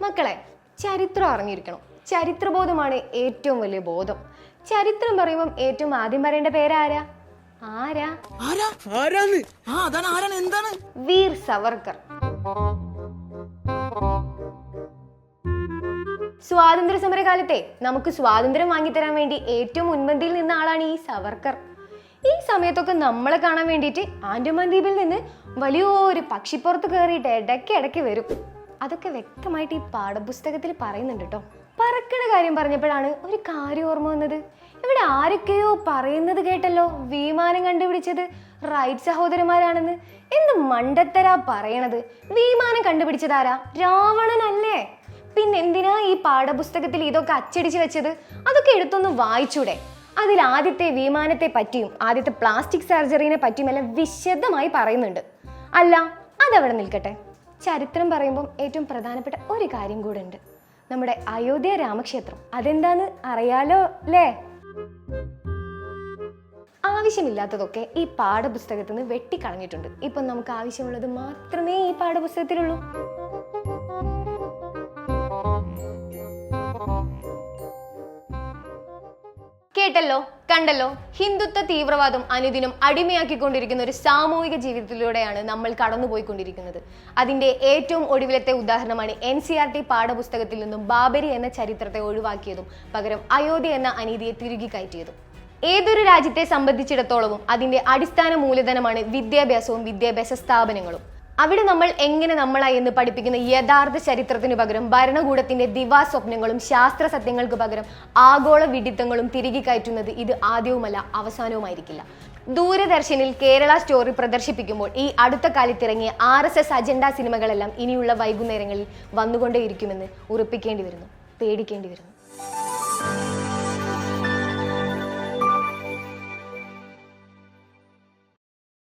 മക്കളെ ചരിത്രം അറിഞ്ഞിരിക്കണം. ചരിത്രബോധമാണ് ഏറ്റവും വലിയ ബോധം. ചരിത്രം പറയുമ്പം ഏറ്റവും ആദ്യം പറയേണ്ട പേരാരാ? ആരാ? എന്താണ്? വീർ സവർക്കർ. സ്വാതന്ത്ര്യ സമര കാലത്തെ നമുക്ക് സ്വാതന്ത്ര്യം വാങ്ങിത്തരാൻ വേണ്ടി ഏറ്റവും മുൻപന്തിയിൽ നിന്ന ആളാണ് ഈ സവർക്കർ. ഈ സമയത്തൊക്കെ നമ്മളെ കാണാൻ വേണ്ടിയിട്ട് ആൻഡമാൻ ദ്വീപിൽ നിന്ന് വലിയൊരു പക്ഷിപ്പുറത്ത് കയറിയിട്ട് ഇടയ്ക്ക് ഇടയ്ക്ക് വരും. അതൊക്കെ വ്യക്തമായിട്ട് ഈ പാഠപുസ്തകത്തിൽ പറയുന്നുണ്ട് കേട്ടോ. പറക്കണ കാര്യം പറഞ്ഞപ്പോഴാണ് ഒരു കാര്യം ഓർമ്മ വന്നത്. ഇവിടെ ആരൊക്കെയോ പറയുന്നത് കേട്ടല്ലോ. വിമാനം കണ്ടുപിടിച്ചത് റൈറ്റ് സഹോദരന്മാരാണെന്ന് എന്ത് മണ്ടത്തരാ പറയണത്. വിമാനം കണ്ടുപിടിച്ചതാരാ രാവണനല്ലേ? പിന്നെ എന്തിനാ ഈ പാഠപുസ്തകത്തിൽ ഇതൊക്കെ അച്ചടിച്ച് വെച്ചത്? അതൊക്കെ എടുത്തൊന്ന് വായിച്ചൂടെ. അതിൽ ആദ്യത്തെ വിമാനത്തെ പറ്റിയും ആദ്യത്തെ പ്ലാസ്റ്റിക് സർജറിനെ പറ്റിയും എല്ലാം വിശദമായി പറയുന്നുണ്ട്. അല്ല അതവിടെ നിൽക്കട്ടെ. ചരിത്രം പറയുമ്പം ഏറ്റവും പ്രധാനപ്പെട്ട ഒരു കാര്യം കൂടെ ഉണ്ട് നമ്മുടെ അയോധ്യ രാമക്ഷേത്രം. അതെന്താന്ന് അറിയാലോ അല്ലേ? ആവശ്യമില്ലാത്തതൊക്കെ ഈ പാഠപുസ്തകത്തിൽ നിന്ന് വെട്ടിക്കളഞ്ഞിട്ടുണ്ട്. ഇപ്പം നമുക്ക് ആവശ്യമുള്ളത് മാത്രമേ ഈ പാഠപുസ്തകത്തിലുള്ളൂ. കേട്ടല്ലോ കണ്ടല്ലോ. ഹിന്ദുത്വ തീവ്രവാദം അനുദിനം അടിമയാക്കിക്കൊണ്ടിരിക്കുന്ന ഒരു സാമൂഹിക ജീവിതത്തിലൂടെയാണ് നമ്മൾ കടന്നുപോയിക്കൊണ്ടിരിക്കുന്നത്. അതിന്റെ ഏറ്റവും ഒടുവിലത്തെ ഉദാഹരണമാണ് എൻ സി ആർ ടി പാഠപുസ്തകത്തിൽ നിന്നും ബാബരി എന്ന ചരിത്രത്തെ ഒഴിവാക്കിയതും പകരം അയോധ്യ എന്ന അനീതിയെ തിരുകി കയറ്റിയതും. ഏതൊരു രാജ്യത്തെ സംബന്ധിച്ചിടത്തോളവും അതിന്റെ അടിസ്ഥാന മൂലധനമാണ് വിദ്യാഭ്യാസവും വിദ്യാഭ്യാസ സ്ഥാപനങ്ങളും. അവിടെ നമ്മൾ എങ്ങനെ നമ്മളായി എന്ന് പഠിപ്പിക്കുന്ന യഥാർത്ഥ ചരിത്രത്തിന് പകരം ഭരണകൂടത്തിന്റെ ദിവാസ്വപ്നങ്ങളും ശാസ്ത്ര സത്യങ്ങൾക്ക് പകരം ആഗോള വിഡിത്തങ്ങളും തിരികെ കയറ്റുന്നത് ഇത് ആദ്യവുമല്ല അവസാനവുമായിരിക്കില്ല. ദൂരദർശനിൽ കേരള സ്റ്റോറി പ്രദർശിപ്പിക്കുമ്പോൾ ഈ അടുത്ത കാലത്തിറങ്ങിയ ആർ എസ് എസ് അജണ്ട സിനിമകളെല്ലാം ഇനിയുള്ള വൈകുന്നേരങ്ങളിൽ വന്നുകൊണ്ടേയിരിക്കുമെന്ന് ഉറപ്പിക്കേണ്ടി വരുന്നു പേടിക്കേണ്ടി വരുന്നു.